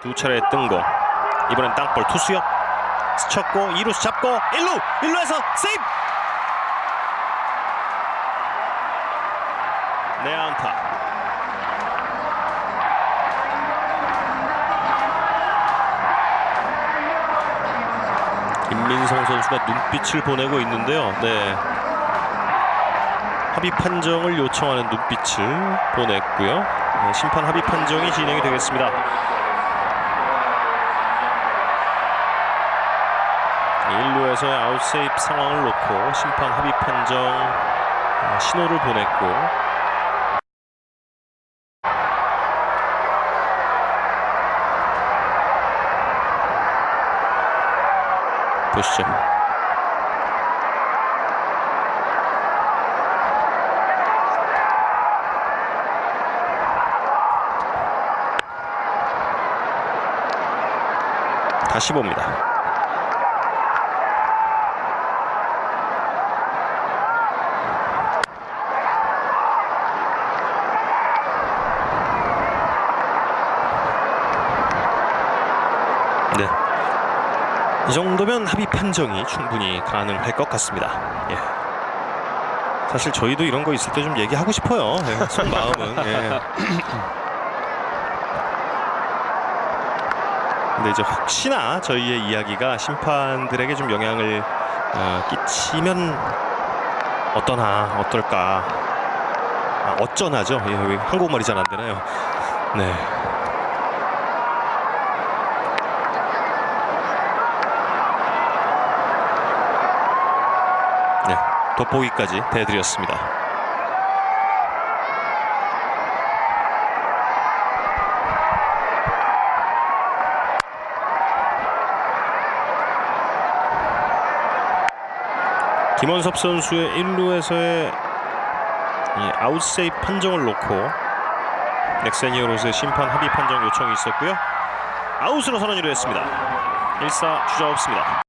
두 차례 뜬거 이번엔 땅볼 투수역 스쳤고 2루수 잡고 1루 1루에서 세이브 내안타 김민성 선수가 눈빛을 보내고 있는데요. 네. 합의 판정을 요청하는 눈빛을 보냈고요. 네, 심판 합의 판정이 진행이 되겠습니다. 1루에서의 아웃세이프 상황을 놓고 심판 합의 판정 어, 신호를 보냈고 보시죠. 다시 봅니다. 네. 이 정도면 합의 판정이 충분히 가능할 것 같습니다. 예. 사실 저희도 이런 거 있을 때 좀 얘기하고 싶어요. 예, 속마음은. 예. 근데 이제 혹시나 저희의 이야기가 심판들에게 좀 영향을 어, 끼치면 어떠나 어떨까 아, 어쩌나죠? 예, 왜 한국말이 잘 안 되나요? 네. 네, 돋보기까지 대드렸습니다. 김원섭 선수의 1루에서의 아웃세이프 판정을 놓고 넥센이어로스의 심판 합의 판정 요청이 있었고요. 아웃으로 선언이 되었습니다. 1사 주자 없습니다.